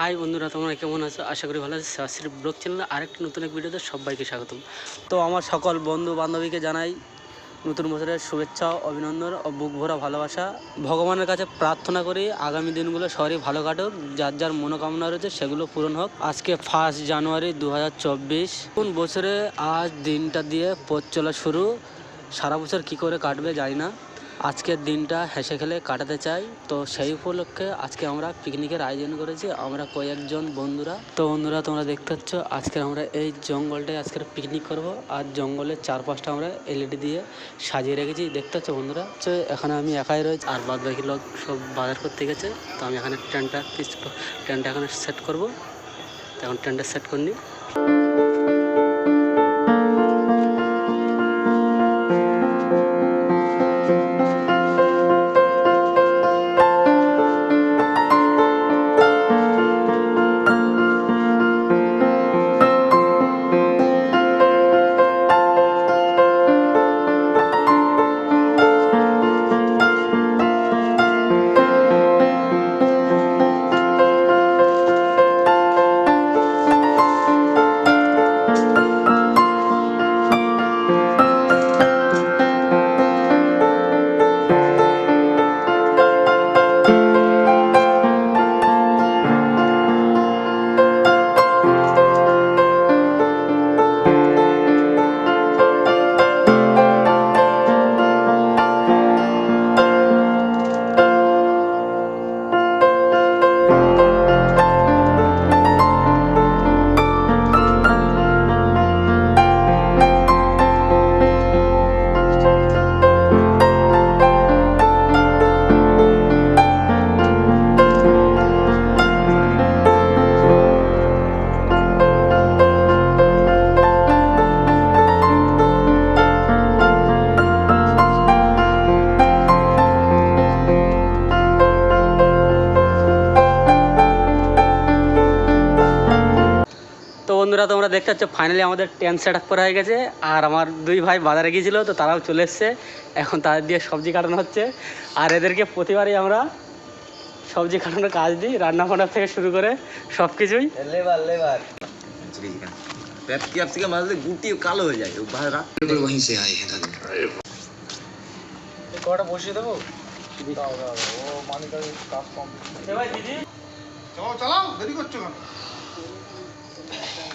High বন্ধুরা, তোমরা কেমন আছো? আশা করি ভালো আছো। শাস্ত্রী ব্লগ চ্যানেলে আরেকটি নতুন এক ভিডিওতে সবাইকে স্বাগতম। তো আমার সকল বন্ধু বান্ধবীকে জানাই নতুন বছরের শুভেচ্ছা, অভিনন্দন ও বুক ভরা ভালোবাসা। ভগবানের কাছে প্রার্থনা করি আগামী দিনগুলো সবারই ভালো কাটুক। যার যার মনোকামনা রয়েছে সেগুলো পূরণ হোক। আজকে ফার্স্ট জানুয়ারি দু হাজার চব্বিশ। কোন বছরে আজ দিনটা দিয়ে পথ চলা শুরু? সারা বছর কি করে কাটবে জানি না। আজকের দিনটা হেসে খেলে কাটাতে চাই। তো সেই উপলক্ষে আজকে আমরা পিকনিকের আয়োজন করেছি। আমরা কয়েকজন বন্ধুরা। তো বন্ধুরা, তোমরা দেখতে পাচ্ছ, আজকে আমরা এই জঙ্গলটায় আজকের পিকনিক করব। আর জঙ্গলের চারপাশটা আমরা এলইডি দিয়ে সাজিয়ে রেখেছি। দেখতে পাচ্ছ বন্ধুরা? তো এখানে আমি একাই রয়েছি। আর বাদ বাকি লোক সব বাজার করতে গেছে। তো আমি এখানে ট্রেনটা ট্রেনটা এখানে সেট করব। তো এখন ট্রেনটা সেট করে নিই। বন্ধুরা তোমরা দেখতে পাচ্ছ ফাইনালি আমাদের টেন্ট সেট করা হয়ে গেছে। আর আমার দুই ভাই বাজারে গিয়েছিল তো তারাও চলে এসছে। এখন তাদের দিয়ে সবজি কাটানো হচ্ছে। আর এদেরকে প্রতিবারই আমরা সবজি কাটানোর কাজ দিই রান্নাবান্না থেকে শুরু করে সব কিছুই লেবার। লেবার গুটি কালো হয়ে যায়। বসিয়ে দেবো কাজ চলো দেরি করছ কেন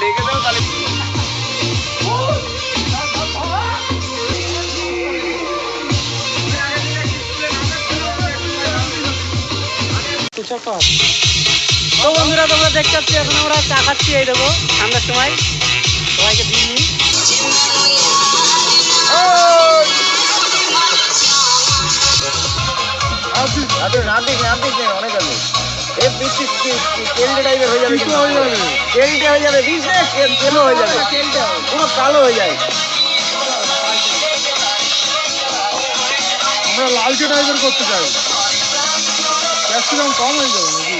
ঢেকে দাও তাহলে তো বন্ধুরা তোমরা দেখতে পাচ্ছ এখন আমরা চা খাচ্ছি এই দেবো ঠান্ডার সময় সবাইকে দিয়ে নিই আরে না দিস না দিস না অনেক আছে এ বৃষ্টি তেলটে টাইপের হয়ে যাবে কিন্তু হয়ে যাবে। হয়ে যাবে হয়ে পুরো কালো হয়ে যায়। আমরা লালচে টাইপের করতে চাই। ক্যাপসিকাম কম হয়ে যাবে নাকি?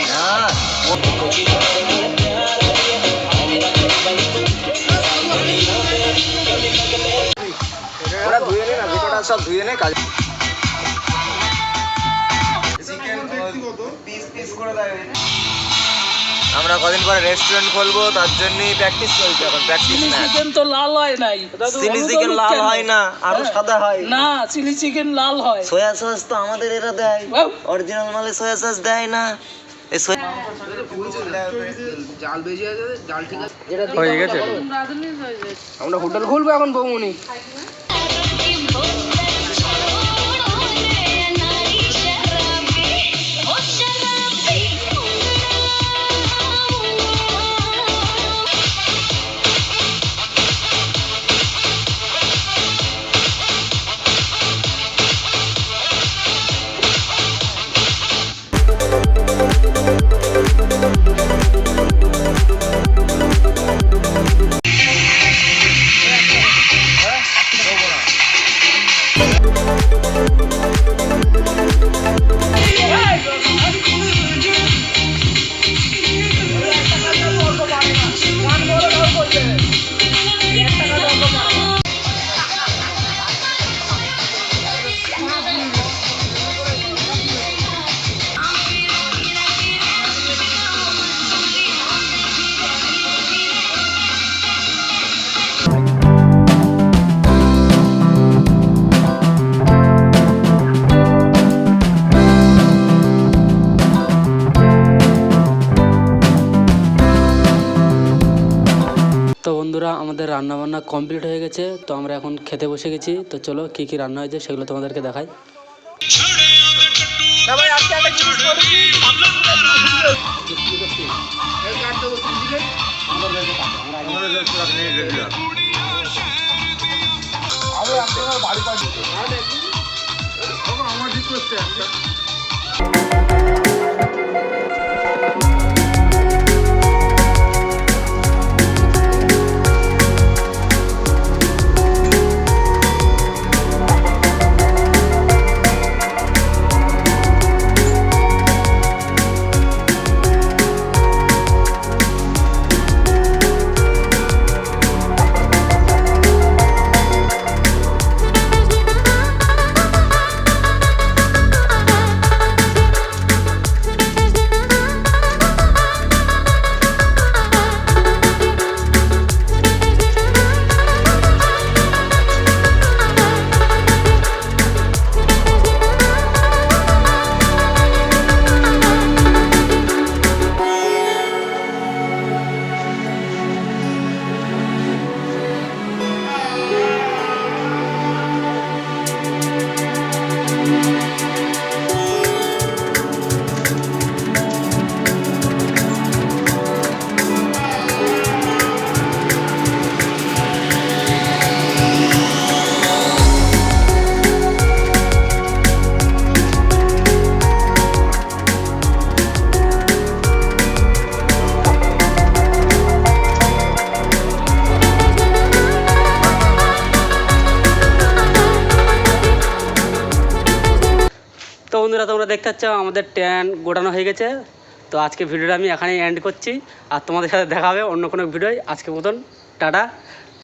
ওরা ধুয়ে নে না ভেতরটা সব ধুয়ে নে কাজ আমরা কদিন পরে রেস্টুরেন্ট খুলবো তার জন্যই প্র্যাকটিস চলছে এখন প্র্যাকটিস না চিকেন তো লাল হয় নাই। চিলি চিকেন লাল হয় না আরও সাদা হয়। না চিলি চিকেন লাল হয়। সয়া সস তো আমাদের এরা দেয়। অরিজিনাল মালে সয়া সস দেয় না। হয়ে গেছে। আমরা হোটেল খুলবো এখন বৌমনি। আমাদের রান্না বান্না কমপ্লিট হয়ে গেছে তো আমরা এখন খেতে বসে গেছি। তো চলো কী কী রান্না হয়েছে সেগুলো তোমাদেরকে দেখাই। ভাই আজকে বন্ধুরা তোমরা দেখতে পাচ্ছ, আমাদের ট্যান গোটানো হয়ে গেছে। তো আজকে ভিডিওটা আমি এখানেই এন্ড করছি। আর তোমাদের সাথে দেখা হবে অন্য কোনো ভিডিওয়। আজকে মতন, টাটা।